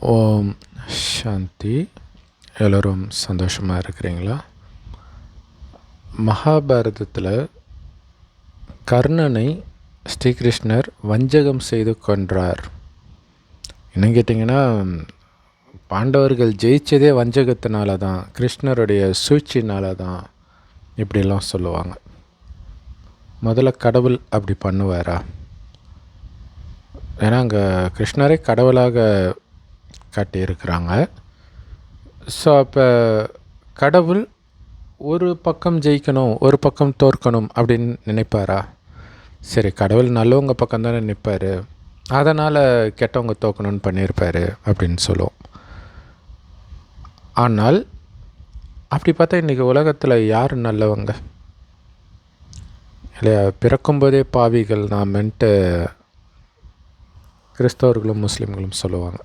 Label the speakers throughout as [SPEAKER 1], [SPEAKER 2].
[SPEAKER 1] ஓம் சாந்தி. எல்லோரும் சந்தோஷமாக இருக்கிறீங்களா? மகாபாரதத்தில் கர்ணனை ஸ்ரீகிருஷ்ணர் வஞ்சகம் செய்து கொன்றார். என்ன கேட்டிங்கன்னா பாண்டவர்கள் ஜெயிச்சதே வஞ்சகத்தினால தான் கிருஷ்ணருடைய சூழ்ச்சினால தான் இப்படிலாம் சொல்லுவாங்க. முதல்ல கடவுள் அப்படி பண்ணுவாரா? ஏன்னா அங்கே கிருஷ்ணரே கடவுளாக காட்டியிருக்கிறாங்க ஸோ அப்போ கடவுள் ஒரு பக்கம் ஜெயிக்கணும் ஒரு பக்கம் தோற்கணும் அப்படின்னு நினைப்பாரா? சரி கடவுள் நல்லவங்க பக்கம் தானே நிற்பார் அதனால் கெட்டவங்க தோக்கணும்னு பண்ணியிருப்பார் அப்படின்னு சொல்லுவோம். ஆனால் அப்படி பார்த்தா இன்றைக்கி உலகத்தில் யார் நல்லவங்க? இல்லையா பிறக்கும்போதே பாவிகள் நான் மென்ட்டு கிறிஸ்தவர்களும் முஸ்லீம்களும் சொல்லுவாங்க.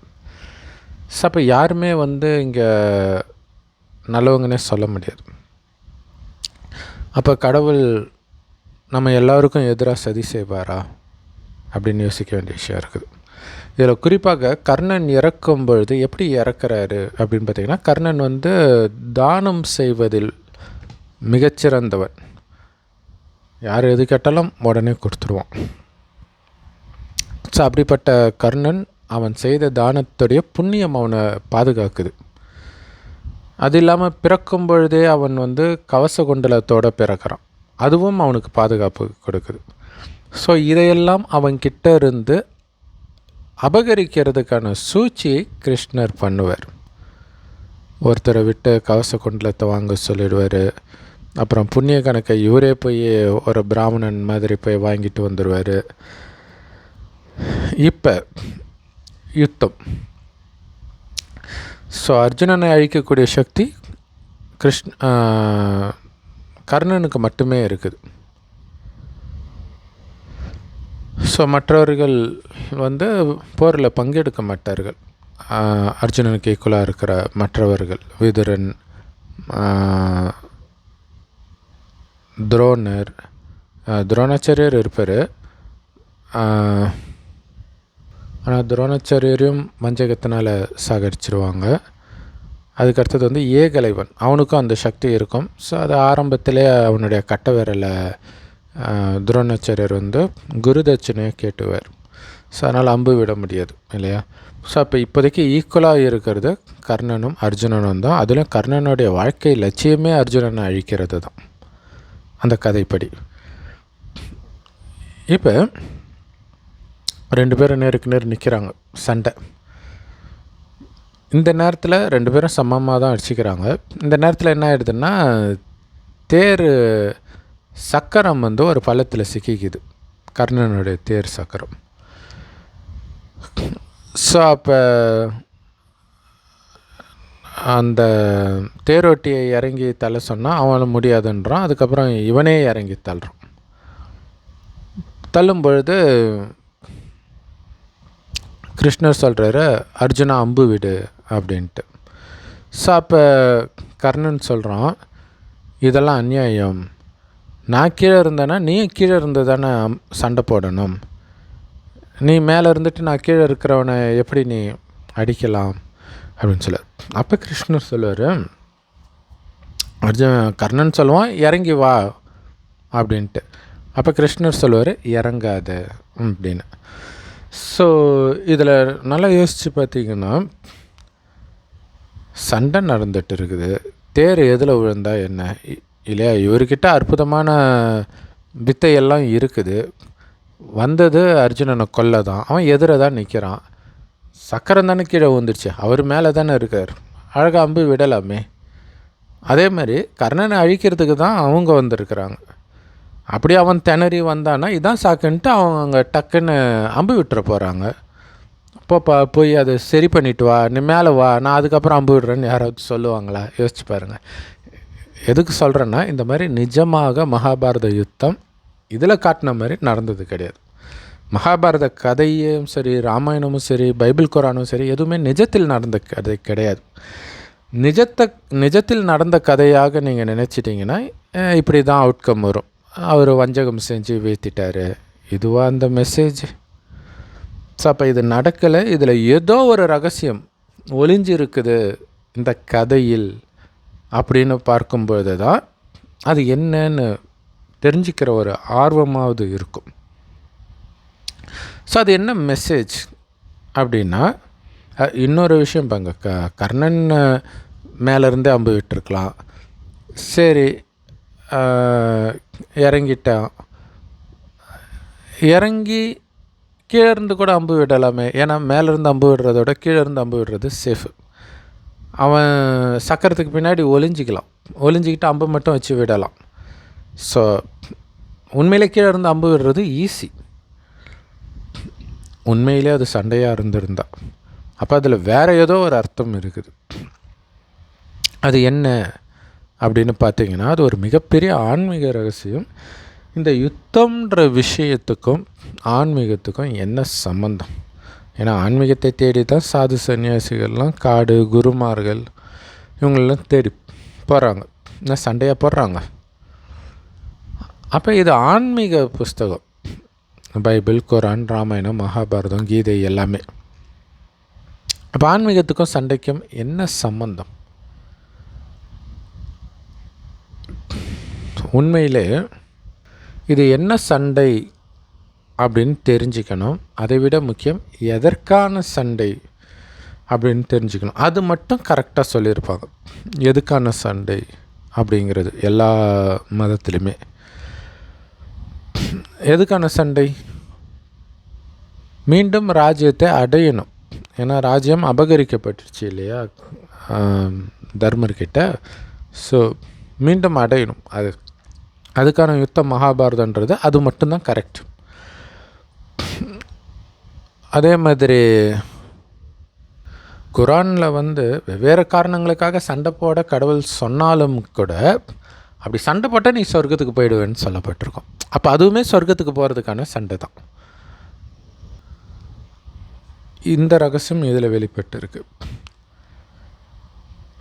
[SPEAKER 1] ஸோ அப்போ யாருமே வந்து இங்கே நல்லவங்கன்னே சொல்ல முடியாது. அப்போ கடவுள் நம்ம எல்லாருக்கும் எதிராக சதி செய்வாரா? அப்படின்னு யோசிக்க வேண்டிய விஷயம் இருக்குது. இதில் குறிப்பாக கர்ணன் இறக்கும் பொழுது எப்படி இறக்குறாரு அப்படின்னு பார்த்தீங்கன்னா கர்ணன் வந்து தானம் செய்வதில் மிகச்சிறந்தவன். யார் எது கேட்டாலும் உடனே கொடுத்துருவான். ஸோ அப்படிப்பட்ட கர்ணன் அவன் செய்த தானத்துடைய புண்ணியம் அவனை பாதுகாக்குது. அது இல்லாமல் பிறக்கும் பொழுதே அவன் வந்து கவச குண்டலத்தோடு பிறக்கிறான். அதுவும் அவனுக்கு பாதுகாப்பு கொடுக்குது. ஸோ இதையெல்லாம் அவன்கிட்ட இருந்து அபகரிக்கிறதுக்கான சூழ்ச்சியை கிருஷ்ணர் பண்ணுவார். ஒருத்தரை விட்டு கவச குண்டலத்தை வாங்க சொல்லிடுவார். அப்புறம் புண்ணிய கணக்கை இவரே போய் ஒரு பிராமணன் மாதிரி போய் வாங்கிட்டு வந்துடுவார் இப்போ யுத்தம் ஸோ அர்ஜுனனை அழிக்கக்கூடிய சக்தி கிருஷ்ண கர்ணனுக்கு மட்டுமே இருக்குது ஸோ மற்றவர்கள் வந்து போரில் பங்கெடுக்க மாட்டார்கள் அர்ஜுனனுக்கு ஈக்குவலாக இருக்கிற மற்றவர்கள் விதுரன் துரோணர் துரோணாச்சாரியர் இருப்பார் ஆனால் துரோணாச்சாரியரையும் மஞ்சகத்தினால் சாகரிச்சிருவாங்க அதுக்கு அடுத்தது வந்து ஏகலைவன். அவனுக்கும் அந்த சக்தி இருக்கும். ஸோ அது ஆரம்பத்திலே அவனுடைய கட்ட விரலை துரோணாச்சாரியர் வந்து குருதட்சணையை கேட்டுவார். ஸோ அதனால் அம்பு விட முடியாது இல்லையா? ஸோ அப்போ இப்போதைக்கு ஈக்குவலாக இருக்கிறது கர்ணனும் அர்ஜுனனும் தான். அதிலும் கர்ணனுடைய வாழ்க்கை லட்சியமே அர்ஜுனனை அழிக்கிறது தான் அந்த கதைப்படி. இப்போ ரெண்டு பேரும் நேருக்கு நேர் நிற்கிறாங்க சண்டை. இந்த நேரத்தில் ரெண்டு பேரும் சமமாக தான் அடிச்சுக்கிறாங்க. இந்த நேரத்தில் என்ன ஆயிடுதுன்னா தேர் சக்கரம் வந்து ஒரு பள்ளத்தில் சிக்கிக்குது. கர்ணனுடைய தேர் சக்கரம். ஸோ அப்போ அந்த தேரோட்டியை இறங்கி தள்ள சொன்னால் அவனும் முடியாதுன்றான். அதுக்கப்புறம் இவனே இறங்கி தள்ளுறான். தள்ளும் பொழுது கிருஷ்ணர் சொல்கிறாரு அர்ஜுனா அம்பு விடு அப்படின்ட்டு. ஸோ அப்போ கர்ணன் சொல்கிறான் இதெல்லாம் அந்நியாயம் நான் கீழே இருந்தேன்னா நீ கீழே இருந்து தானே சண்டை போடணும். நீ மேலே இருந்துட்டு நான் கீழே இருக்கிறவனை எப்படி நீ அடிக்கலாம்? அப்படின்னு சொல்ல. அப்போ கிருஷ்ணர் சொல்லுவார் அர்ஜுன் கர்ணன் சொல்லுவான் இறங்கி வா அப்படின்ட்டு. அப்போ கிருஷ்ணர் சொல்லுவார் இறங்காது அப்படின்னு. ஸோ இதில் நல்லா யோசித்து பார்த்தீங்கன்னா சண்டை நடந்துட்டு இருக்குது தேர் எதில் விழுந்தா என்ன? இல்லையா? இவர்கிட்ட அற்புதமான வித்தையெல்லாம் இருக்குது. வந்தது அர்ஜுனனை கொல்ல தான் அவன் எதிர தான் நிற்கிறான் சக்கரம் தானே கீழே விழுந்துருச்சு. அவர் மேலே தானே இருக்கார். அழகாக அம்பு விடலாமே. அதே மாதிரி கர்ணனை அழிக்கிறதுக்கு தான் அவங்க வந்திருக்கிறாங்க. அப்படி அவன் திணறி வந்தானா இதான் சாக்குன்ட்டு அவங்க டக்குன்னு அம்பு விட்டுற போகிறாங்க போப்பா போய் அதை சரி பண்ணிட்டு வா நீ மேலே வா நான் அதுக்கப்புறம் அம்பு விடுறேன்னு யாராவது சொல்லுவாங்களா? யோசிச்சு பாருங்கள் எதுக்கு சொல்கிறேன்னா இந்த மாதிரி நிஜமாக மகாபாரத யுத்தம் இதில் காட்டின மாதிரி நடந்தது கிடையாது. மகாபாரத கதையும் சரி ராமாயணமும் சரி பைபிள் குரானும் சரி எதுவுமே நிஜத்தில் நடந்த கதை கிடையாது. நிஜத்தை நிஜத்தில் நடந்த கதையாக நீங்கள் நினச்சிட்டிங்கன்னா இப்படி தான் அவுட்கம் வரும். அவர் வஞ்சகம் செஞ்சு வீழ்த்திட்டார். இதுவாக அந்த மெசேஜ் ஸோ அப்போ இது நடக்கலை. இதில் ஏதோ ஒரு ரகசியம் ஒளிஞ்சிருக்குது இந்த கதையில் அப்படின்னு பார்க்கும்பொழுது தான் அது என்னன்னு தெரிஞ்சுக்கிற ஒரு ஆர்வமாவது இருக்கும். ஸோ அது என்ன மெசேஜ் அப்படின்னா இன்னொரு விஷயம் பாங்க க கர்ணன் மேலேருந்தே அம்பு விட்டுருக்கலாம். சரி இறங்கிட்டான் இறங்கி கீழே இருந்து கூட அம்பு விடலாமே. ஏன்னா மேலேருந்து அம்பு விடுறத விட கீழே இருந்து அம்பு விடுறது சேஃபு அவன் சக்கரத்துக்கு பின்னாடி ஒளிஞ்சிக்கலாம். ஒளிஞ்சிக்கிட்டு அம்பு மட்டும் வச்சு விடலாம். ஸோ உண்மையிலே கீழே இருந்து அம்பு விடுறது ஈஸி உண்மையிலே அது சண்டையாக இருந்திருந்தா. அப்போ அதில் வேறு ஏதோ ஒரு அர்த்தம் இருக்குது. அது என்ன? அப்படின்னு பார்த்தீங்கன்னா அது ஒரு மிகப்பெரிய ஆன்மீக ரகசியம். இந்த யுத்தம்ன்ற விஷயத்துக்கும் ஆன்மீகத்துக்கும் என்ன சம்மந்தம் ஏன்னா ஆன்மீகத்தை தேடி தான் சாது சன்னியாசிகள்லாம் காடு குருமார்கள் இவங்களெல்லாம் தேடி போகிறாங்க என்ன சண்டையாக போடுறாங்க? அப்போ இது ஆன்மீக புஸ்தகம். பைபிள் குரான் ராமாயணம் மகாபாரதம் கீதை எல்லாமே. அப்போ ஆன்மீகத்துக்கும் சண்டைக்கும் என்ன சம்பந்தம்? உண்மையிலே இது என்ன சண்டை அப்படின்னு தெரிஞ்சுக்கணும். அதை விட முக்கியம் எதற்கான சண்டை அப்படின்னு தெரிஞ்சுக்கணும். அது மட்டும் கரெக்டாக சொல்லியிருப்பாங்க. எதுக்கான சண்டை அப்படிங்கிறது எல்லா மதத்துலேயுமே எதுக்கான சண்டை? மீண்டும் ராஜ்யத்தை அடையணும். ஏன்னா ராஜ்யம் அபகரிக்கப்பட்டுருச்சு இல்லையா? தர்மர்கிட்ட. ஸோ மீண்டும் அடையணும். அது அதுக்கான யுத்தம் மகாபாரதன்றது அது மட்டும்தான் கரெக்ட் அதே மாதிரி குரானில் வந்து வெவ்வேறு காரணங்களுக்காக சண்டை போட கடவுள் சொன்னாலும் கூட அப்படி சண்டை போட்டால் நீ சொர்க்கத்துக்கு போயிடுவேன்னு சொல்லப்பட்டிருக்கும். அப்போ அதுவுமே சொர்க்கத்துக்கு போகிறதுக்கான சண்டை தான். இந்த ரகசியம் இதில் வெளிப்பட்டிருக்கு.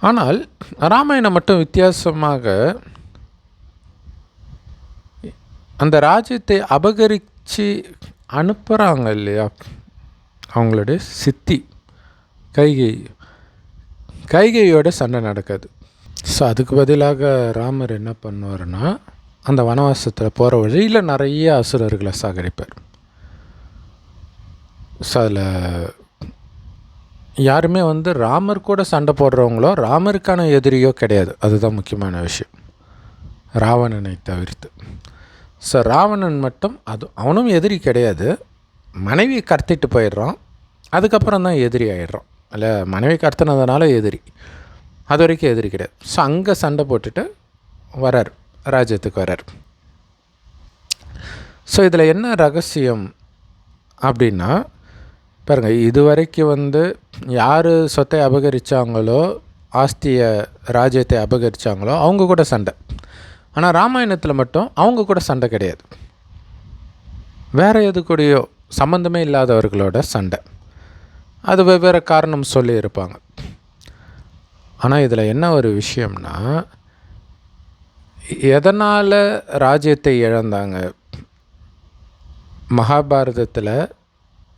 [SPEAKER 1] ஆனால் ராமாயணம் மட்டும் வித்தியாசமாக அந்த ராஜ்யத்தை அபகரித்து அனுப்புகிறாங்க இல்லையா? அவங்களுடைய சித்தி கைகை கைகையோட சண்டை நடக்காது. ஸோ அதுக்கு பதிலாக ராமர் என்ன பண்ணுவார்னா அந்த வனவாசத்தில் போகிற வழியில் நிறைய அசுரர்களை சாகரிப்பார் ஸோ அதில் யாருமே வந்து ராமர் கூட சண்டை போடுறவங்களோ ராமருக்கான எதிரியோ கிடையாது. அதுதான் முக்கியமான விஷயம். ராவணனை தவிர்த்து. ஸோ ராவணன் மட்டும் அது அவனும் எதிரி கிடையாது. மனைவி கடத்திட்டு போயிடுறான். அதுக்கப்புறம் தான் எதிரி ஆயிடுறான். இல்லை மனைவி கடத்தினதுனால எதிரி. அது வரைக்கும் எதிரி கிடையாது. ஸோ அங்கே சண்டை போட்டுட்டு வரார். ராஜ்யத்துக்கு வரார். ஸோ இதில் என்ன ரகசியம் அப்படின்னா பாருங்கள் இது வரைக்கும் வந்து யார் சொத்தை அபகரித்தாங்களோ ஆஸ்தியை ராஜ்யத்தை அபகரித்தாங்களோ அவங்க கூட சண்டை. ஆனால் ராமாயணத்தில் மட்டும் அவங்க கூட சண்டை கிடையாது. வேறு எது கூடயோ சம்மந்தமே இல்லாதவர்களோட சண்டை. அது வெவ்வேறு காரணம் சொல்லியிருப்பாங்க ஆனால் இதில் என்ன ஒரு விஷயம்னா எதனால் ராஜ்யத்தை இழந்தாங்க? மகாபாரதத்தில்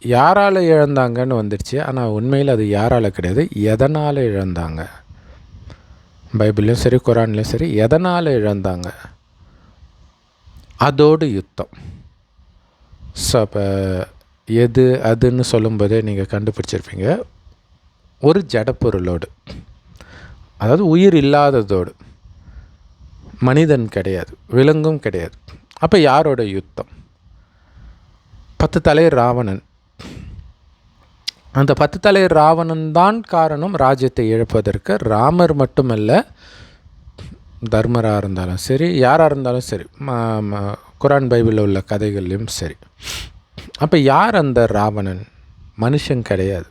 [SPEAKER 1] யாரால் இழந்தாங்கன்னு வந்துடுச்சு ஆனால் உண்மையில் அது யாரால் கிடையாது. எதனால் இழந்தாங்க? பைபிள்லையும் சரி குரான்லேயும் சரி எதனால் இழந்தாங்க? அதோடு யுத்தம். ஸோ அப்போ எது அதுன்னு சொல்லும்போதே நீங்கள் கண்டுபிடிச்சிருப்பீங்க. ஒரு ஜடப்பொருளோடு. அதாவது உயிர் இல்லாததோடு. மனிதன் கிடையாது. விலங்கும் கிடையாது. அப்போ யாரோட யுத்தம்? பத்து தலை ராவணன். அந்த பத்து தலை ராவணன் தான் காரணம் ராஜ்யத்தை இழப்பதற்கு. ராமர் மட்டுமல்ல தர்மராக இருந்தாலும் சரி யாராக இருந்தாலும் சரி ம- ம- குரான் பைபிளில் உள்ள கதைகள்லையும் சரி. அப்போ யார் அந்த ராவணன்? மனுஷன் கிடையாது.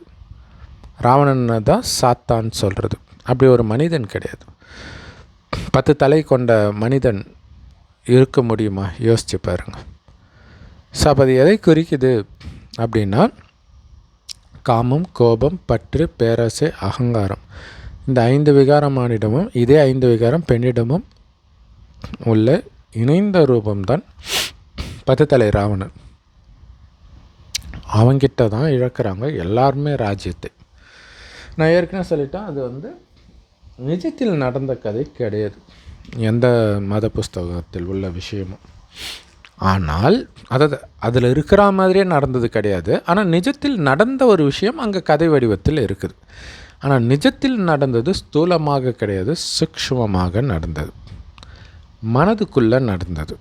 [SPEAKER 1] ராவணன் தான் சாத்தான் சொல்கிறது அப்படி ஒரு மனிதன் கிடையாது. பத்து தலை கொண்ட மனிதன் இருக்க முடியுமா? யோசிச்சு பாருங்கள் ஸோ அப்போ அது எதை குறிக்குது அப்படின்னா காமம் கோபம் பற்று பேராசை அகங்காரம். இந்த ஐந்து விகாரமானிடமும் இதே ஐந்து விகாரம் பெண்ணிடமும் உள்ள இணைந்த ரூபம்தான் பத்து தலை ராவணன். அவங்கிட்ட தான் இழக்கிறாங்க எல்லாருமே ராஜ்யத்தை. நான் ஏற்கனவே சொல்லிட்டேன் அது வந்து நிஜத்தில் நடந்த கதை கிடையாது. எந்த மத புஸ்தகத்தில் உள்ள விஷயமும். ஆனால் அதாவது அதில் இருக்கிற மாதிரியே நடந்தது கிடையாது. ஆனால் நிஜத்தில் நடந்த ஒரு விஷயம் அங்கே கதை வடிவத்தில் இருக்குது. ஆனால் நிஜத்தில் நடந்தது ஸ்தூலமாக கிடையாது சூக்ஷமமாக நடந்தது. மனதுக்குள்ளே நடந்தது.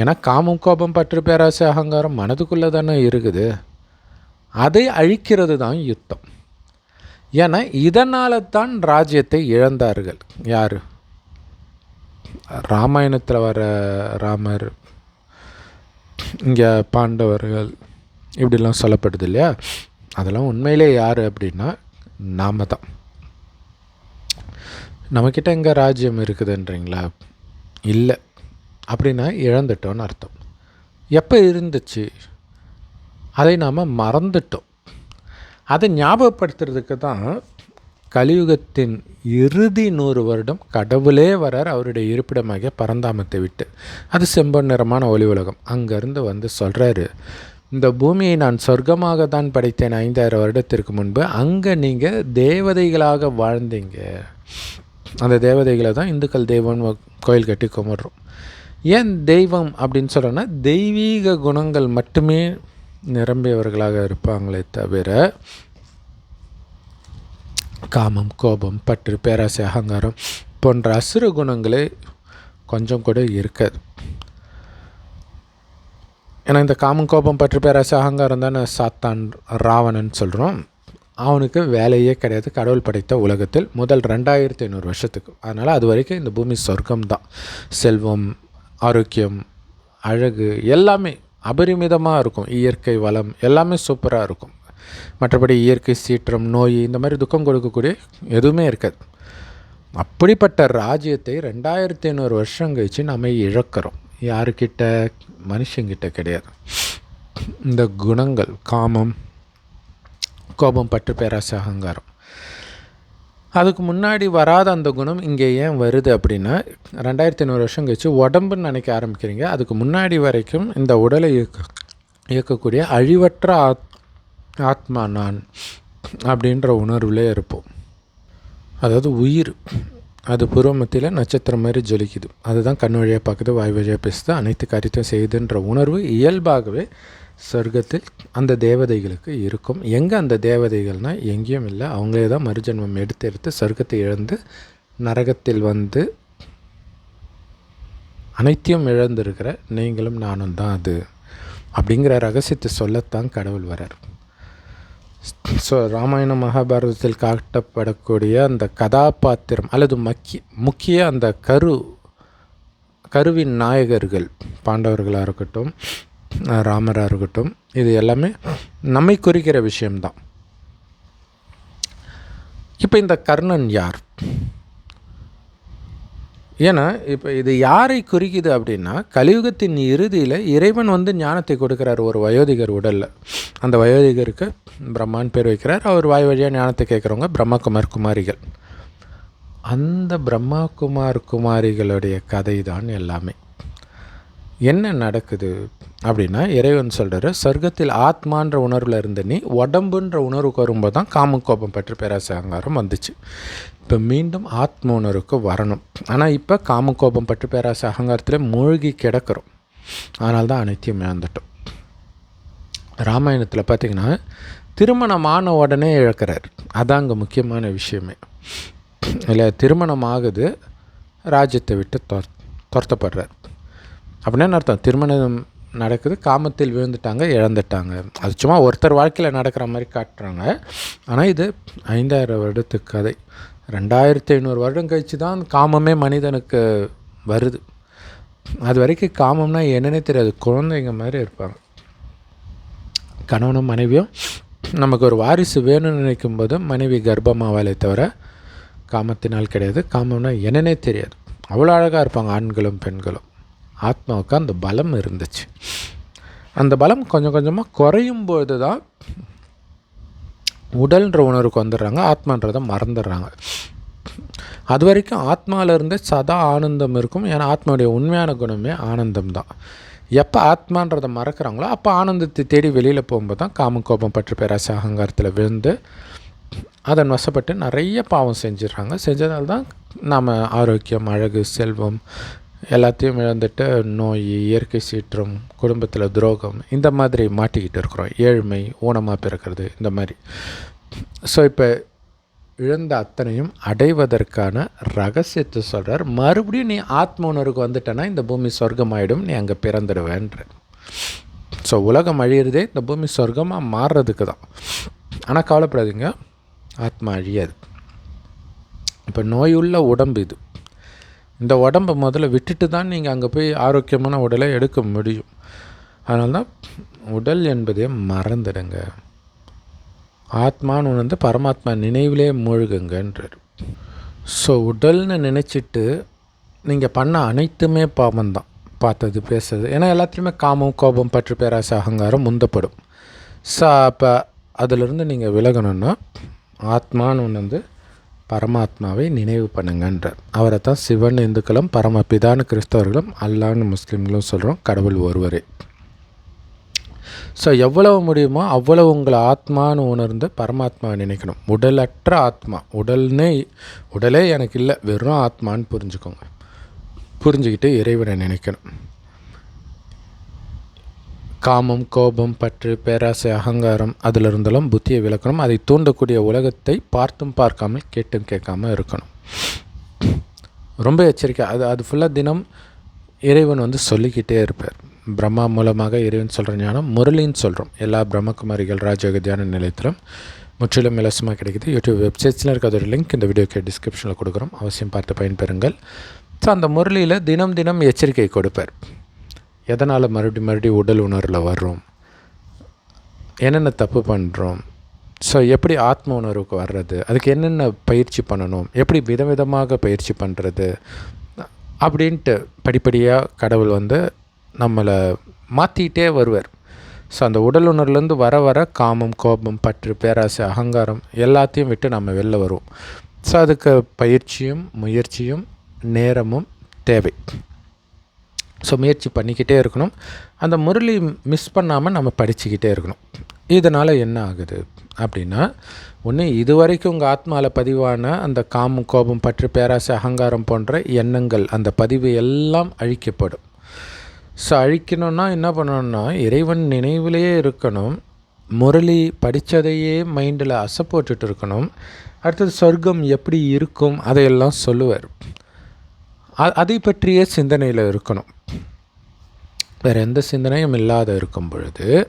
[SPEAKER 1] ஏன்னா காமம் கோபம் பற்று பேராசை அகங்காரம் மனதுக்குள்ளே தானே இருக்குது. அதை அழிக்கிறது தான் யுத்தம். ஏன்னா இதனால தான் ராஜ்யத்தை இழந்தார்கள். யார்? ராமாயணத்தில் வர ராமர் இங்கே பாண்டவர்கள் இப்படிலாம் சொல்லப்படுது இல்லையா? அதெல்லாம் உண்மையிலே யார் அப்படின்னா நாம தான். நம்மக்கிட்ட எங்கே ராஜ்யம் இருக்குதுன்றீங்களா? இல்லை. அப்படின்னா இழந்துட்டோன்னு அர்த்தம். எப்போ இருந்துச்சு? அதை நாம் மறந்துட்டோம். அதை ஞாபகப்படுத்துறதுக்கு தான் கலியுகத்தின் இறுதி நூறு வருடம் கடவுளே வரார் அவருடைய இருப்பிடமாகிய பரந்தாமத்தை விட்டு. அது செம்ப நிறமான ஒளி உலகம். அங்கேருந்து வந்து சொல்கிறாரு இந்த பூமியை நான் சொர்க்கமாக தான் படைத்தேன் ஐந்தாயிரம் வருடத்திற்கு முன்பு. அங்கே நீங்கள் தேவதைகளாக வாழ்ந்தீங்க. அந்த தேவதைகளை தான் இந்துக்கள் தெய்வம் கோயில் கட்டி கும்பிட்றோம். ஏன் தெய்வம் அப்படின்னு சொல்கிறோன்னா தெய்வீக குணங்கள் மட்டுமே நிரம்பியவர்களாக இருப்பாங்களே தவிர காமம் கோபம் பற்று பேராசை அகங்காரம் போன்ற அசுர குணங்களே கொஞ்சம் கூட இருக்காது. ஏன்னா இந்த காமம் கோபம் பற்று பேராசை அகங்காரம் தானே சாத்தான் ராவணன் சொல்கிறோம் அவனுக்கு வேலையே கிடையாது. கடவுள் படைத்த உலகத்தில் முதல் ரெண்டாயிரத்தி ஐநூறு வருஷத்துக்கு. அதனால் அது வரைக்கும் இந்த பூமி சொர்க்கம் தான் செல்வம் ஆரோக்கியம் அழகு எல்லாமே அபரிமிதமாக இருக்கும். இயற்கை வளம் எல்லாமே சூப்பராக இருக்கும். மற்றபடி இயற்கை சீற்றம் நோய் இந்த மாதிரி துக்கம் கொடுக்கக்கூடிய எதுவுமே இருக்காது. அப்படிப்பட்ட ராஜ்யத்தை ரெண்டாயிரத்தி ஐநூறு வருஷம் கழித்து நம்ம இழக்கிறோம். யாருக்கிட்ட? மனுஷங்கிட்ட கிடையாது. இந்த குணங்கள் காமம் கோபம் பற்று பேராசை அகங்காரம். அதுக்கு முன்னாடி வராத அந்த குணம் இங்கே ஏன் வருது அப்படின்னா ரெண்டாயிரத்தி ஐநூறு வருஷம் கழிச்சு உடம்புன்னு நினைக்க ஆரம்பிக்கிறீங்க. அதுக்கு முன்னாடி வரைக்கும் இந்த உடலை இயக்க இயக்கக்கூடிய அழிவற்ற ஆத் ஆத்மா நான் அப்படின்ற உணர்வில் இருப்போம். அதாவது உயிர் அது பூர்வமத்தில் நட்சத்திரம் மாதிரி ஜொலிக்குது. அதுதான் கண் வழியாக பார்க்குது வாய் வழியாக பேசுது அனைத்து காரியத்தையும் செய்யுதுன்ற உணர்வு இயல்பாகவே சொர்க்கத்தில் அந்த தேவதைகளுக்கு இருக்கும். எங்கே அந்த தேவதைகள்னால் எங்கேயும் இல்லை. அவங்களே தான் மறுஜன்மம் எடுத்து எடுத்து சொர்க்கத்தை இழந்து நரகத்தில் வந்து அனைத்தையும் இழந்திருக்கிற நீங்களும் நானும் தான் அது. அப்படிங்கிற ரகசியத்தை சொல்லத்தான் கடவுள் வரார் ஸோ ராமாயண மகாபாரதத்தில் காட்டப்படக்கூடிய அந்த கதாபாத்திரம் அல்லது மக்கிய முக்கிய அந்த கரு கருவின் நாயகர்கள் பாண்டவர்களாக இருக்கட்டும் ராமராக இருக்கட்டும் இது எல்லாமே நம்மை குறிக்கிற விஷயம்தான். இப்போ இந்த கர்ணன் யார்? ஏன்னா இப்போ இது யாரை குறிக்குது அப்படின்னா கலியுகத்தின் இறுதியில் இறைவன் வந்து ஞானத்தை கொடுக்குறார் ஒரு வயோதிகர் உடலில். அந்த வயோதிகருக்கு பிரம்மான் பேர் வைக்கிறார். அவர் வாய் வழியாக ஞானத்தை கேட்குறவங்க பிரம்மகுமார் குமாரிகள். அந்த பிரம்மகுமார் குமாரிகளுடைய கதை தான் எல்லாமே. என்ன நடக்குது அப்படின்னா இறைவன் சொல்கிறாரு சொர்க்கத்தில் ஆத்மான்ற உணர்வில் இருந்த நீ உடம்புன்ற உணர்வுக்கு வரும்போது தான் காமக்கோபம் பற்றி பேராசை அங்காரம் வந்துச்சு. இப்போ மீண்டும் ஆத்ம உணர்வுக்கு வரணும். ஆனால் இப்போ காமக்கோபம் பற்றி பேராசை அகங்காரத்தில் மூழ்கி கிடக்கிறோம். அதனால தான் அனைத்தையும் இழந்துட்டோம். ராமாயணத்தில் பார்த்திங்கன்னா திருமணமான உடனே இழக்கிறார். அதான் அங்கே முக்கியமான விஷயமே. இல்லை திருமணம் ஆகுது ராஜ்யத்தை விட்டு துரத்தப்படுறார். அப்படின்னு அர்த்தம்? திருமணம் நடக்குது காமத்தில் விழுந்துட்டாங்க இழந்துட்டாங்க. அது சும்மா ஒருத்தர் வாழ்க்கையில் நடக்கிற மாதிரி காட்டுறாங்க. ஆனால் இது ஐந்தாயிரம் வருடத்துக்கு கதை. ரெண்டாயிரத்தி ஐநூறு வருடம் கழித்து தான் காமமே மனிதனுக்கு வருது. அது வரைக்கும் காமம்னா என்னன்னே தெரியாது. குழந்தைங்க மாதிரி இருப்பாங்க. கணவனும் மனைவியும் நமக்கு ஒரு வாரிசு வேணும்னு நினைக்கும் போது மனைவி கர்ப்பமாவாலே தவிர காமத்தினால் கிடையாது. காமம்னா என்னன்னே தெரியாது. அவ்வளோ அழகாக இருப்பாங்க ஆண்களும் பெண்களும். ஆத்மாவுக்கு அந்த பலம் இருந்துச்சு. அந்த பலம் கொஞ்சம் கொஞ்சமாக குறையும் பொழுது தான் உடல்ன்ற உணர்வுக்கு வந்துடுறாங்க ஆத்மான்றதை மறந்துடுறாங்க. அது வரைக்கும் ஆத்மாவிலேருந்தே சதா ஆனந்தம் இருக்கும். ஏன்னா ஆத்மாவுடைய உண்மையான குணமே ஆனந்தம் தான். எப்போ ஆத்மான்றதை மறக்கிறாங்களோ அப்போ ஆனந்தத்தை தேடி வெளியில் போகும்போது தான் காம கோபம் பற்று பேராசை அகங்காரத்தில் விழுந்து அதன் வசப்பட்டு நிறைய பாவம் செஞ்சிடுறாங்க. செஞ்சதால் தான் நாம் ஆரோக்கியம் அழகு செல்வம் எல்லாத்தையும் இழந்துட்டு நோய் இயற்கை சீற்றம் குடும்பத்தில் துரோகம் இந்த மாதிரி மாட்டிக்கிட்டு இருக்கிறோம். ஏழ்மை ஊனமாக பிறக்கிறது இந்த மாதிரி. ஸோ இப்போ இழந்த அத்தனையும் அடைவதற்கான ரகசியத்தை சொல்கிறார் மறுபடியும் நீ ஆத்ம உணர்வுக்கு வந்துட்டேன்னா இந்த பூமி சொர்க்கமாயிடும் நீ அங்கே பிறந்துடுவேன்ற. ஸோ உலகம் அழியிறதே இந்த பூமி சொர்க்கமாக மாறுறதுக்கு தான். ஆனால் கவலைப்படாதீங்க. ஆத்மா அழியாது. இப்போ நோயுள்ள உடம்பு இது. இந்த உடம்பை முதல்ல விட்டுட்டு தான் நீங்கள் அங்கே போய் ஆரோக்கியமான உடலை எடுக்க முடியும். அதனால தான் உடல் என்பதே மறந்துடுங்க. ஆத்மான்னு உணர்ந்து பரமாத்மா நினைவிலே மூழ்குங்கன்றார். ஸோ உடல்னு நினச்சிட்டு நீங்கள் பண்ண அனைத்துமே பாவம்தான் பார்த்தது பேசுறது ஏன்னா எல்லாத்துலேயுமே காமம் கோபம் பற்று பேராசை அகங்காரம் முந்தப்படும். ஸோ அப்போ அதிலிருந்து நீங்கள் விலகணுன்னா ஆத்மான்னு வந்து பரமாத்மாவை நினைவு பண்ணுங்கன்றார். அவரை தான் சிவன் இந்துக்களும் பரமபிதான கிறிஸ்தவர்களும் அல்லான்னு முஸ்லீம்களும் சொல்கிறோம் கடவுள் ஒருவரே. ஸோ எவ்வளவு முடியுமோ அவ்வளவு உங்களை ஆத்மான்னு உணர்ந்து பரமாத்மாவை நினைக்கணும். உடலற்ற ஆத்மா. உடல்னே உடலே எனக்கு இல்லை. வெறும் ஆத்மான்னு புரிஞ்சுக்கோங்க. புரிஞ்சுக்கிட்டு இறைவனை நினைக்கணும். காமம் கோபம் பற்று பேராசை அகங்காரம் அதில் இருந்தாலும் புத்தியை விளக்கணும். அதை தூண்டக்கூடிய உலகத்தை பார்த்தும் பார்க்காமல் கேட்டும் கேட்காம இருக்கணும். ரொம்ப எச்சரிக்கை. அது அது ஃபுல்லாக தினம் இறைவன் வந்து சொல்லிக்கிட்டே இருப்பார். பிரம்மா மூலமாக இறைவன் சொல்கிற ஞானம் முரளின்னு சொல்கிறோம் எல்லா பிரம்மகுமாரிகள் ராஜயோக தியான நிலையத்திலும் முற்றிலும் இலவசமாக கிடைக்குது. யூடியூப் வெப்சைட்ஸில் இருக்க அதோட லிங்க் இந்த வீடியோக்கு டிஸ்கிரிப்ஷனில் கொடுக்குறோம். அவசியம் பார்த்து பயன்பெறுங்கள். ஸோ அந்த முரளியில் தினம் தினம் எச்சரிக்கை கொடுப்பார். எதனால் மறுபடியும் மறுபடியும் உடல் உணர்வில் வரும் என்னென்ன தப்பு பண்ணுறோம் ஸோ எப்படி ஆத்ம உணர்வுக்கு வர்றது? அதுக்கு என்னென்ன பயிற்சி பண்ணணும்? எப்படி விதவிதமாக பயிற்சி பண்ணுறது அப்படின்ட்டு படிப்படியாக கடவுள் வந்து நம்மளை மாற்றிக்கிட்டே வருவார். ஸோ அந்த உடல் உணர்வுலேருந்து வர வர காமம் கோபம் பற்று பேராசை அகங்காரம் எல்லாத்தையும் விட்டு நம்ம வெளில வருவோம். ஸோ அதுக்கு பயிற்சியும் முயற்சியும் நேரமும் தேவை. ஸோ முயற்சி பண்ணிக்கிட்டே இருக்கணும். அந்த முரளி மிஸ் பண்ணாமல் நம்ம படிச்சுக்கிட்டே இருக்கணும். இதனால் என்ன ஆகுது அப்படின்னா ஒன்று இது வரைக்கும் உங்கள் ஆத்மாவில் பதிவான அந்த காமம் கோபம் பற்று பேராசை அகங்காரம் போன்ற எண்ணங்கள் அந்த பதிவு எல்லாம் அழிக்கப்படும். ஸோ அழிக்கணும்னா என்ன பண்ணணும்னா இறைவன் நினைவிலேயே இருக்கணும். முரளி படித்ததையே மைண்டில் அசை போட்டுட்டு இருக்கணும். அடுத்தது சொர்க்கம் எப்படி இருக்கும்? அதையெல்லாம் சொல்லுவார். அதை பற்றிய சிந்தனையில் இருக்கணும். வேறு எந்த சிந்தனையும் இல்லாத இருக்கும் பொழுது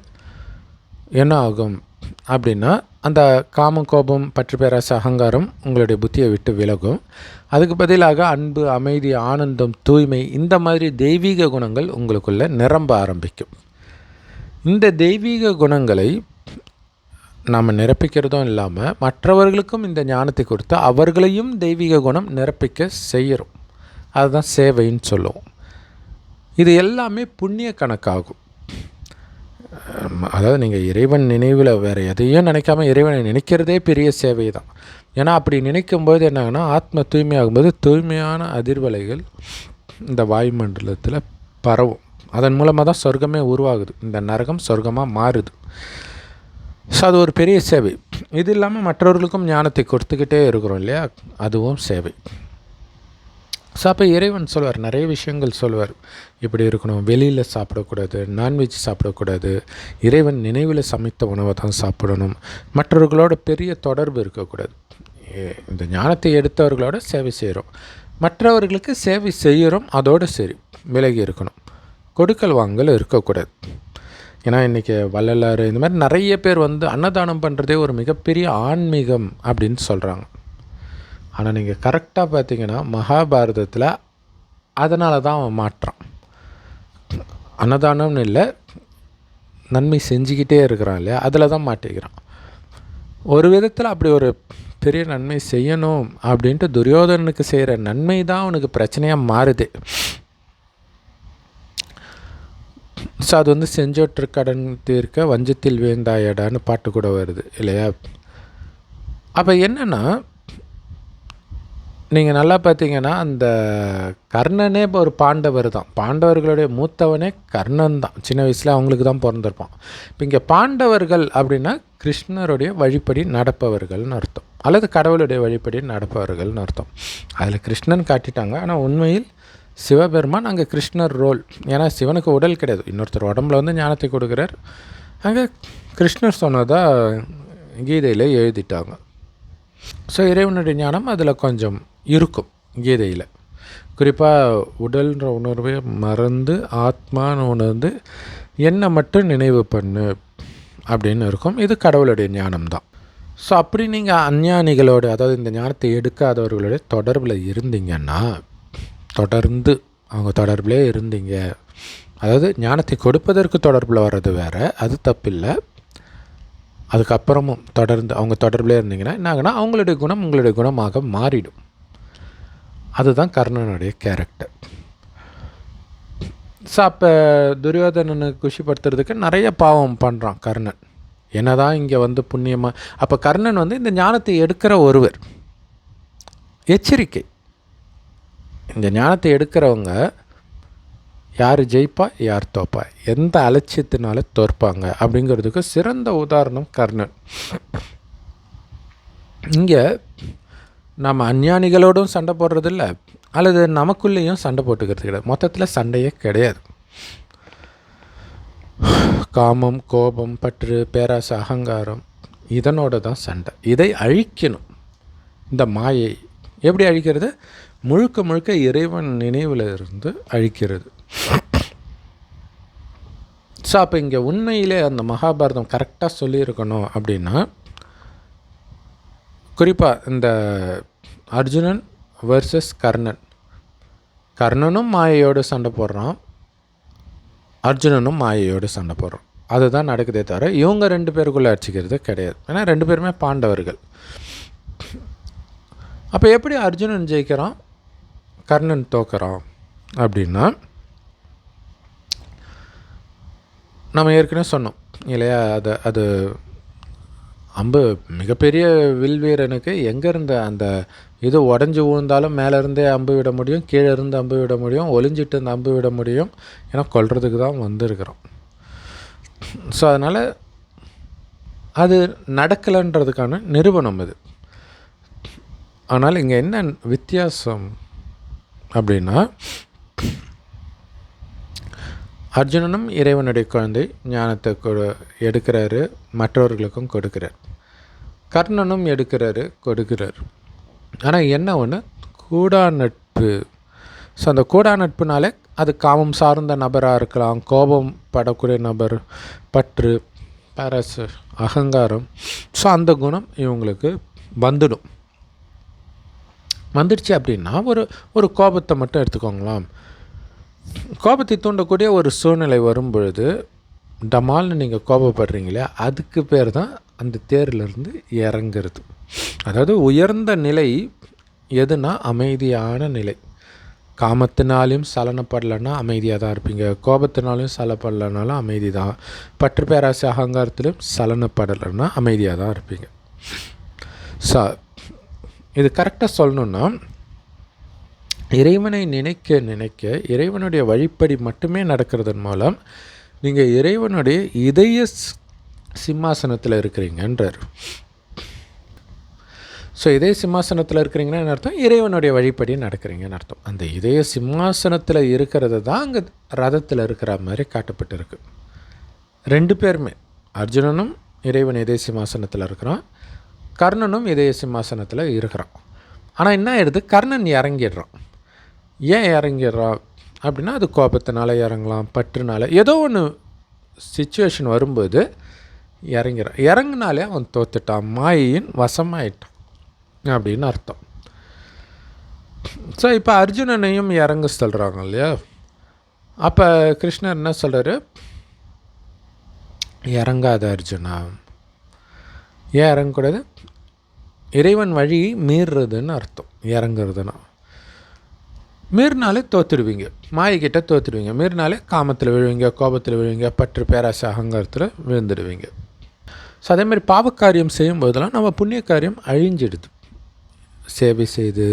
[SPEAKER 1] என்ன ஆகும் அப்படின்னா அந்த காம கோபம் பற்று பேராச அகங்காரம் உங்களுடைய புத்தியை விட்டு விலகும். அதுக்கு பதிலாக அன்பு அமைதி ஆனந்தம் தூய்மை இந்த மாதிரி தெய்வீக குணங்கள் உங்களுக்குள்ளே நிரம்ப ஆரம்பிக்கும். இந்த தெய்வீக குணங்களை நாம் நிரப்பிக்கிறதும் இல்லாமல் மற்றவர்களுக்கும் இந்த ஞானத்தை கொடுத்து அவர்களையும் தெய்வீக குணம் நிரப்பிக்க செய்கிறோம். அதுதான் சேவைன்னு சொல்லுவோம். இது எல்லாமே புண்ணிய கணக்காகும். அதாவது நீங்கள் இறைவன் நினைவில் வேறு எதையும் நினைக்காம இறைவனை நினைக்கிறதே பெரிய சேவை தான் ஏன்னா அப்படி நினைக்கும்போது என்னாங்கன்னா ஆத்ம தூய்மையாகும்போது தூய்மையான அதிர்வலைகள் இந்த வாயுமண்டலத்தில் பரவும். அதன் மூலமாக தான் சொர்க்கமே உருவாகுது. இந்த நரகம் சொர்க்கமாக மாறுது. ஸோ அது ஒரு பெரிய சேவை. இது இல்லாமல் மற்றவர்களுக்கும் ஞானத்தை கொடுத்துக்கிட்டே இருக்கிறோம் இல்லையா? அதுவும் சேவை. ஸோ அப்போ இறைவன் சொல்வார் நிறைய விஷயங்கள் சொல்வார். இப்படி இருக்கணும் வெளியில் சாப்பிடக்கூடாது நான்வெஜ் சாப்பிடக்கூடாது இறைவன் நினைவில் சமைத்த உணவை தான் சாப்பிடணும். மற்றவர்களோட பெரிய தொடர்பு இருக்கக்கூடாது. இந்த ஞானத்தை எடுத்தவர்களோட சேவை செய்கிறோம் மற்றவர்களுக்கு சேவை செய்கிறோம் அதோடு சரி விலகி இருக்கணும். கொடுக்கல் வாங்கல் இருக்கக்கூடாது. ஏன்னா இன்றைக்கி வள்ளலாறு இந்த மாதிரி நிறைய பேர் வந்து அன்னதானம் பண்ணுறதே ஒரு மிகப்பெரிய ஆன்மீகம் அப்படின்னு சொல்கிறாங்க ஆனால் நீங்கள் கரெக்டாக பார்த்தீங்கன்னா மகாபாரதத்தில் அதனால தான் அவன் மாற்றான். அன்னதானம்னு இல்லை நன்மை செஞ்சுக்கிட்டே இருக்கிறான் இல்லையா? அதில் தான் மாட்டிக்கிறான். ஒரு விதத்தில் அப்படி ஒரு பெரிய நன்மை செய்யணும் அப்படின்ட்டு துரியோதனனுக்கு செய்கிற நன்மை தான் அவனுக்கு பிரச்சனையாக மாறுது. ஸோ அது வந்து செஞ்சோற்று கடன் தீர்க்க வஞ்சத்தில் வேந்தாயடான்னு பாட்டு கூட வருது இல்லையா? அப்போ என்னென்னா நீங்கள் நல்லா பார்த்தீங்கன்னா அந்த கர்ணனே இப்போ ஒரு பாண்டவர் தான். பாண்டவர்களுடைய மூத்தவனே கர்ணன் தான். சின்ன வயசில் அவங்களுக்கு தான் பிறந்திருப்பான். இப்போ இங்கே பாண்டவர்கள் அப்படின்னா கிருஷ்ணருடைய வழிப்படி நடப்பவர்கள்னு அர்த்தம். அல்லது கடவுளுடைய வழிப்படி நடப்பவர்கள்னு அர்த்தம். அதில் கிருஷ்ணன் காட்டிட்டாங்க. ஆனால் உண்மையில் சிவபெருமான் அங்கே கிருஷ்ணர் ரோல். ஏன்னா சிவனுக்கு உடல் கிடையாது. இன்னொருத்தர் உடம்புல வந்து ஞானத்தை கொடுக்குறார். அங்கே கிருஷ்ணர் சொன்னதாக கீதையில் எழுதிட்டாங்க. ஸோ இறைவனுடைய ஞானம் அதில் கொஞ்சம் இருக்கும் கீதையில். குறிப்பாக உடல்ன்ற உணர்வை மறந்து ஆத்மான்னு உணர்ந்து என்னை மட்டும் நினைவு பண்ணு அப்படின்னு இருக்கும். இது கடவுளுடைய ஞானம் தான் ஸோ அப்படி நீங்கள் அஞ்ஞானிகளோடு அதாவது இந்த ஞானத்தை எடுக்காதவர்களோட தொடர்பில் இருந்தீங்கன்னா தொடர்ந்து அவங்க தொடர்பிலே இருந்தீங்க. அதாவது ஞானத்தை கொடுப்பதற்கு தொடர்பில் வர்றது வேறு அது தப்பில்லை. அதுக்கப்புறமும் தொடர்ந்து அவங்க தொடர்பிலே இருந்தீங்கன்னா என்ன ஆகுனா அவங்களுடைய குணம் உங்களுடைய குணமாக மாறிடும். அதுதான் கர்ணனுடைய கேரக்டர் ஸோ அப்போ துரியோதனனை குஷிப்படுத்துறதுக்கு நிறைய பாவம் பண்ணுறான் கர்ணன். என்ன தான் இங்கே வந்து புண்ணியமாக அப்போ கர்ணன் வந்து இந்த ஞானத்தை எடுக்கிற ஒருவர். எச்சரிக்கை. இந்த ஞானத்தை எடுக்கிறவங்க யார் ஜெயிப்பா யார் தோப்பா? எந்த அலட்சியத்தினால தோற்பாங்க? அப்படிங்கிறதுக்கு சிறந்த உதாரணம் கர்ணன். இங்கே நம்ம அஞ்ஞானிகளோடும் சண்டை போடுறதில்ல அல்லது நமக்குள்ளேயும் சண்டை போட்டுக்கிறது கிடையாது. மொத்தத்தில் சண்டையே கிடையாது. காமம் கோபம் பற்று பேராசை அகங்காரம் இதனோட தான் சண்டை. இதை அழிக்கணும். இந்த மாயை எப்படி அழிக்கிறது? முழுக்க முழுக்க இறைவன் நினைவில் இருந்து அழிக்கிறது. ஸோ அப்போ இங்கே உண்மையிலே அந்த மகாபாரதம் கரெக்டாக சொல்லியிருக்கணும் அப்படின்னா குறிப்பாக இந்த அர்ஜுனன் வர்சஸ் கர்ணன். கர்ணனும் மாயையோடு சண்டை போடுறான் அர்ஜுனனும் மாயையோடு சண்டை போடுறான். அதுதான் நடக்குதே தவிர இவங்க ரெண்டு பேருக்குள்ளே அடிச்சிக்கிறது கிடையாது. ஏன்னா ரெண்டு பேருமே பாண்டவர்கள். அப்போ எப்படி அர்ஜுனன் ஜெயிக்கிறான்? கர்ணன் தோக்கிறான் அப்படின்னா நம்ம ஏற்கனவே சொன்னோம் இல்லையா? அது அது அம்பு மிகப்பெரிய வில்வீரனுக்கு எங்கே இருந்த அந்த இது உடஞ்சி விழுந்தாலும் மேலேருந்தே அம்பு விட முடியும் கீழே இருந்து அம்பு விட முடியும் ஒளிஞ்சிட்டு இருந்து அம்பு விட முடியும் ஏன்னா கொல்றதுக்கு தான் வந்திருக்கிறோம். ஸோ அதனால் அது நடக்கலைன்றதுக்கான நிரூபணம் இது. ஆனால் இங்கே என்ன வித்தியாசம் அப்படின்னா அர்ஜுனனும் இறைவனுடைய குழந்தை ஞானத்தை கொடு எடுக்கிறாரு மற்றவர்களுக்கும் கொடுக்கிறார். கர்ணனும் எடுக்கிறாரு கொடுக்கிறார். ஆனால் என்ன ஒன்று கூடா நட்பு ஸோ அந்த கூடா நட்புனாலே அது காமம் சார்ந்த நபராக இருக்கலாம். கோபம் படக்கூடிய நபர் பற்று பரசு அகங்காரம். ஸோ அந்த குணம் இவங்களுக்கு வந்துடும். வந்துடுச்சு அப்படின்னா ஒரு ஒரு கோபத்தை மட்டும் எடுத்துக்கோங்களாம். கோபத்தை தூண்டக்கூடிய ஒரு சூழ்நிலை வரும்பொழுது டமால்னு நீங்கள் கோபப்படுறீங்களே அதுக்கு பேர் தான் அந்த தேரிலிருந்து இறங்குறது. அதாவது உயர்ந்த நிலை எதுனா அமைதியான நிலை. காமத்தினாலையும் சலனப்படலைன்னா அமைதியாக தான் இருப்பீங்க. கோபத்தினாலையும் சலப்படலைனாலும் அமைதி தான். பற்று பேராசி அகங்காரத்திலையும் சலனப்படலைன்னா அமைதியாக தான் இருப்பீங்க. ஸோ இது கரெக்டாக சொல்லணுன்னா இறைவனை நினைக்க நினைக்க இறைவனுடைய வழிப்படி மட்டுமே நடக்கிறதன் மூலம் நீங்கள் இறைவனுடைய இதய சிம்மாசனத்தில் இருக்கிறீங்கன்றார். ஸோ இதய சிம்மாசனத்தில் இருக்கிறீங்கன்னா என்ன அர்த்தம்? இறைவனுடைய வழிப்படி நடக்கிறீங்கன்னு அர்த்தம். அந்த இதய சிம்மாசனத்தில் இருக்கிறது தான் அங்கே ரதத்தில் இருக்கிற மாதிரி காட்டப்பட்டிருக்கு. ரெண்டு பேருமே அர்ஜுனனும் இறைவன் இதய சிம்மாசனத்தில் இருக்கிறான் கர்ணனும் இதய சிம்மாசனத்தில் இருக்கிறான். ஆனால் என்ன ஆயிடுது? கர்ணன் இறங்கிடுறான். ஏன் இறங்கிடுறா? அப்படின்னா அது கோபத்தினால இறங்கலாம் பற்றுனால. ஏதோ ஒன்று சுச்சுவேஷன் வரும்போது இறங்கிறான் இறங்கினாலே அவன் தோத்துட்டான். மாயின் வசமாயிட்டான் அப்படின்னு அர்த்தம். ஸோ இப்போ அர்ஜுனனையும் இறங்க சொல்கிறாங்க இல்லையா? அப்போ கிருஷ்ணர் என்ன சொல்கிறாரு இறங்காத அர்ஜுனா. ஏன் இறங்கக்கூடாது? இறைவன் வழி மீறுறதுன்னு அர்த்தம். இறங்குறதுன்னா. மீறினாலே தோத்துடுவீங்க. மாயக்கிட்ட தோத்துடுவீங்க. மீறினாலே காமத்தில் விழுவீங்க கோபத்தில் விழுவீங்க பற்று பேராசை அகங்காரத்தில் விழுந்துடுவீங்க. ஸோ அதேமாதிரி பாவக்காரியம் செய்யும் போதெல்லாம் நம்ம புண்ணிய காரியம் அழிஞ்சிடுது. சேவை செய்து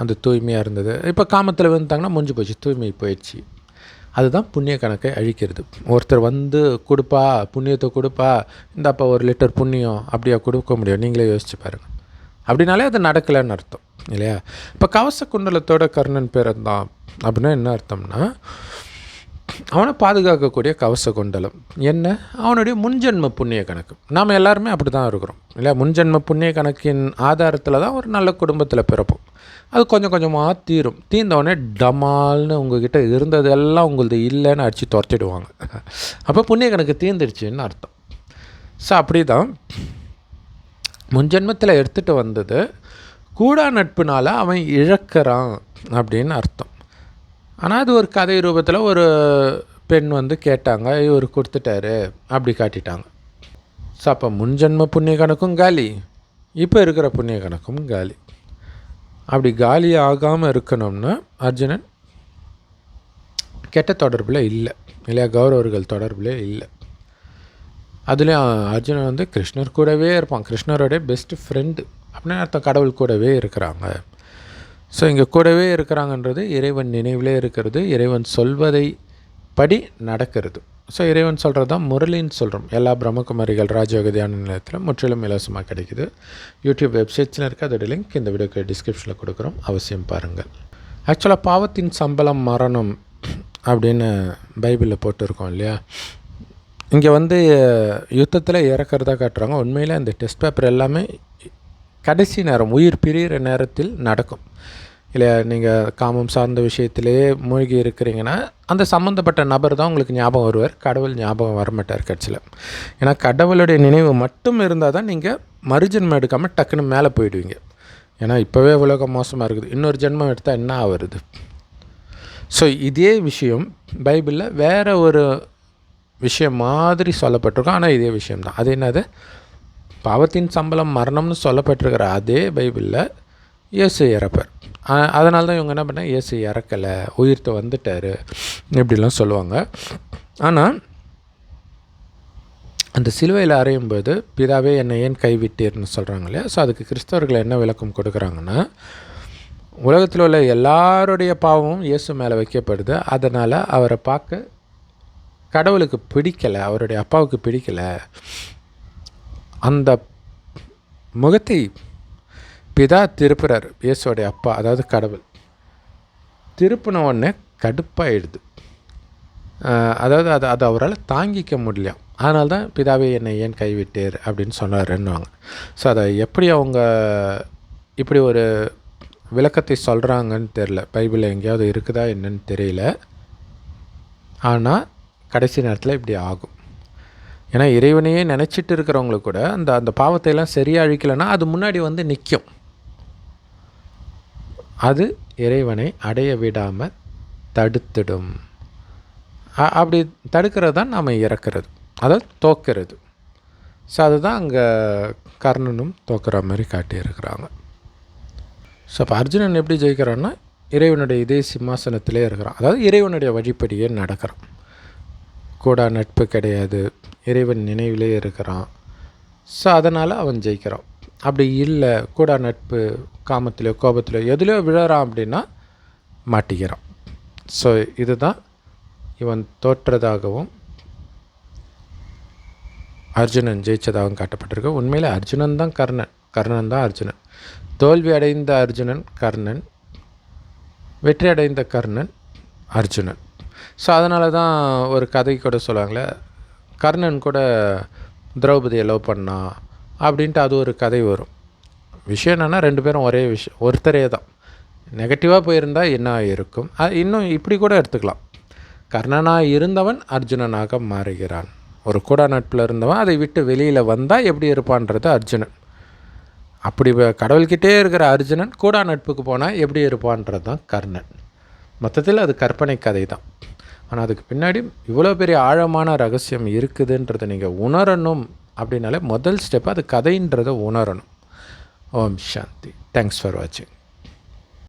[SPEAKER 1] அந்த தூய்மையாக இருந்தது. இப்போ காமத்தில் விழுந்தாங்கன்னா முடிஞ்சு போச்சு தூய்மை போயிடுச்சு. அதுதான் புண்ணிய கணக்கை அழிக்கிறது. ஒருத்தர் வந்து கொடுப்பா புண்ணியத்தை கொடுப்பா இந்தாப்பா ஒரு லிட்டர் புண்ணியம் அப்படியா கொடுக்க முடியும். நீங்களே யோசிச்சு பாருங்கள் அப்படின்னாலே அது நடக்கலைன்னு அர்த்தம். இல்லையா? இப்போ கவச குண்டலத்தோட கர்ணன் பிறந்தான் அப்படின்னா என்ன அர்த்தம்னா அவனை பாதுகாக்கக்கூடிய கவச குண்டலம் என்ன? அவனுடைய முன்ஜென்ம புண்ணிய கணக்கு. நாம் எல்லாருமே அப்படி தான் இருக்கிறோம் இல்லையா? முன்ஜென்ம புண்ணிய கணக்கின் ஆதாரத்தில் தான் ஒரு நல்ல குடும்பத்தில் பிறப்போம். அது கொஞ்சம் கொஞ்சமாக தீரும். தீர்ந்தவொடனே டமால்னு உங்ககிட்ட இருந்ததெல்லாம் உங்களது இல்லைன்னு அடித்து துரத்திடுவாங்க. அப்போ புண்ணிய கணக்கு தீர்ந்துடுச்சின்னு அர்த்தம். ஸோ அப்படி தான் முன்ஜென்மத்தில் எடுத்துகிட்டு வந்தது கூடா நட்புனால் அவன் இழக்கிறான் அப்படின்னு அர்த்தம். ஆனால் அது ஒரு கதை ரூபத்தில் ஒரு பெண் வந்து கேட்டாங்க இவர் கொடுத்துட்டாரு அப்படி காட்டிட்டாங்க. ஸோ அப்போ முன்ஜென்ம புண்ணிய கணக்கும் காலி இப்போ இருக்கிற புண்ணிய கணக்கும் காலி. அப்படி காலி ஆகாமல் இருக்கணும்னா அர்ஜுனன் கெட்ட தொடர்பில் இல்லை. இல்லையா கௌரவர்கள் தொடர்பில் இல்லை. அதுலேயும் அர்ஜுனன் வந்து கிருஷ்ணர் கூடவே இருப்பான். கிருஷ்ணரோட பெஸ்ட் ஃப்ரெண்டு அப்படின்னா அர்த்தம் கடவுள் கூடவே இருக்கிறாங்க. ஸோ இங்கே கூடவே இருக்கிறாங்கன்றது இறைவன் நினைவிலே இருக்கிறது இறைவன் சொல்வதை படி நடக்கிறது. ஸோ இறைவன் சொல்கிறது தான் முரளின்னு சொல்கிறோம் எல்லா பிரம்மகுமாரிகள் ராஜயோக தியான நிலையத்தில் முற்றிலும் இலவசமாக கிடைக்குது. யூடியூப் வெப்சைட்ஸில் இருக்க அதோட லிங்க் இந்த வீடியோக்கு டிஸ்கிரிப்ஷனில் கொடுக்குறோம். அவசியம் பாருங்கள் ஆக்சுவலாக பாவத்தின் சம்பளம் மரணம் அப்படின்னு பைபிளில் போட்டிருக்கோம் இல்லையா? இங்கே வந்து யுத்தத்தில் இறக்கிறதா காட்டுறாங்க. உண்மையில் இந்த டெஸ்ட் பேப்பர் எல்லாமே கடைசி நேரம் உயிர் பிரிகிற நேரத்தில் நடக்கும். இல்லை நீங்கள் காமம் சார்ந்த விஷயத்திலே மூழ்கி இருக்கிறீங்கன்னா அந்த சம்மந்தப்பட்ட நபர் தான் உங்களுக்கு ஞாபகம் வருவார். கடவுள் ஞாபகம் வரமாட்டார் கட்சியில். ஏன்னா கடவுளுடைய நினைவு மட்டும் இருந்தால் தான் நீங்கள் மறுஜென்மம் எடுக்காமல் டக்குன்னு மேலே போயிடுவீங்க. ஏன்னா இப்போவே உலகம் மோசமாக இருக்குது. இன்னொரு ஜென்மம் எடுத்தால் என்ன ஆகுறது ஸோ இதே விஷயம் பைபிளில் வேறு ஒரு விஷயம் மாதிரி சொல்லப்பட்டிருக்கும். ஆனால் இதே விஷயம்தான் அது என்னது? பாவத்தின் சம்பளம் மரணம்னு சொல்லப்பட்டிருக்கிற அதே பைபிளில் இயேசு இறப்பார். அதனால தான் இவங்க என்ன பண்ணால் இயேசு இறக்கலை உயிர்த்து வந்துட்டார் இப்படிலாம் சொல்லுவாங்க. ஆனால் அந்த சிலுவையில் அறையும் போது பிதாவே என்னை ஏன் கைவிட்டீர்னு சொல்கிறாங்க இல்லையா? ஸோ அதுக்கு கிறிஸ்தவர்கள் என்ன விளக்கம் கொடுக்குறாங்கன்னா உலகத்தில் உள்ள எல்லாருடைய பாவமும் இயேசு மேலே வைக்கப்படுது. அதனால் அவரை பார்க்க கடவுளுக்கு பிடிக்கலை அவருடைய அப்பாவுக்கு பிடிக்கலை. அந்த முகத்தை பிதா திருப்புறார். இயேசுடைய அப்பா அதாவது கடவுள். திருப்பின உடனே கடுப்பாயிடுது. அதாவது அதை அதை அவரால் தாங்கிக்க முடியல. அதனால தான் பிதாவே என்னை ஏன் கைவிட்டேர்? அப்படின்னு சொன்னாருன்னுவாங்க. ஸோ அதை எப்படி அவங்க இப்படி ஒரு விளக்கத்தை சொல்கிறாங்கன்னு தெரில பைபிளில் எங்கேயாவது இருக்குதா என்னன்னு தெரியல. ஆனால் கடைசி நேரத்தில் இப்படி ஆகும். ஏன்னா இறைவனையே நினச்சிட்டு இருக்கிறவங்களுக்கு கூட அந்த அந்த பாவத்தையெல்லாம் சரியாக அழிக்கலைன்னா அது முன்னாடி வந்து நிற்கும் அது இறைவனை அடைய விடாமல் தடுத்துடும். அப்படி தடுக்கிறது தான் நாம் இறக்கிறது. அதாவது தோக்கிறது. ஸோ அதுதான் அங்கே கர்ணனும் தோக்கிற மாதிரி காட்டியிருக்கிறாங்க. ஸோ அப்போ அர்ஜுனன் எப்படி ஜெயிக்கிறான்னா இறைவனுடைய இதே சிம்மாசனத்திலே இருக்கிறான். அதாவது இறைவனுடைய வழிப்படியே நடக்கிறான். கூட நட்பு கிடையாது. இறைவன் நினைவிலே இருக்கிறான். ஸோ அதனால் அவன் ஜெயிக்கிறான். அப்படி இல்லை கூட நட்பு காமத்திலையோ கோபத்திலையோ எதுலையோ விழறான் அப்படின்னா மாட்டிக்கிறான். ஸோ இதுதான் இவன் தோற்றதாகவும் அர்ஜுனன் ஜெயிச்சதாகவும் காட்டப்பட்டிருக்கு. உண்மையில் அர்ஜுனன் தான் கர்ணன். கர்ணன் தான் அர்ஜுனன். தோல்வி அடைந்த அர்ஜுனன் கர்ணன். வெற்றி அடைந்த கர்ணன் அர்ஜுனன். ஸோ அதனால தான் ஒரு கதை கூட சொல்லுவாங்களே கர்ணன் கூட திரௌபதியை லவ் பண்ணா அப்படின்ட்டு அது ஒரு கதை வரும். விஷயம் என்னென்னா ரெண்டு பேரும் ஒரே விஷயம் ஒருத்தரே தான். நெகட்டிவாக போயிருந்தால் என்ன இருக்கும்? அது இன்னும் இப்படி கூட எடுத்துக்கலாம். கர்ணனாக இருந்தவன் அர்ஜுனனாக மாறுகிறான். ஒரு கூட நட்பில் இருந்தவன் அதை விட்டு வெளியில் வந்தால் எப்படி இருப்பான்றது அர்ஜுனன். அப்படி கடவுள்கிட்டே இருக்கிற அர்ஜுனன் கூடா நட்புக்கு போனால் எப்படி இருப்பான்றது தான் கர்ணன். மொத்தத்தில் அது கற்பனை கதை தான் ஆனால் அதுக்கு பின்னாடி இவ்வளோ பெரிய ஆழமான ரகசியம் இருக்குதுன்றதை நீங்கள் உணரணும் அப்படின்னாலே முதல் ஸ்டெப் அது கதைன்றதை உணரணும். ஓம் சாந்தி. தேங்க்ஸ் ஃபார் வாட்சிங்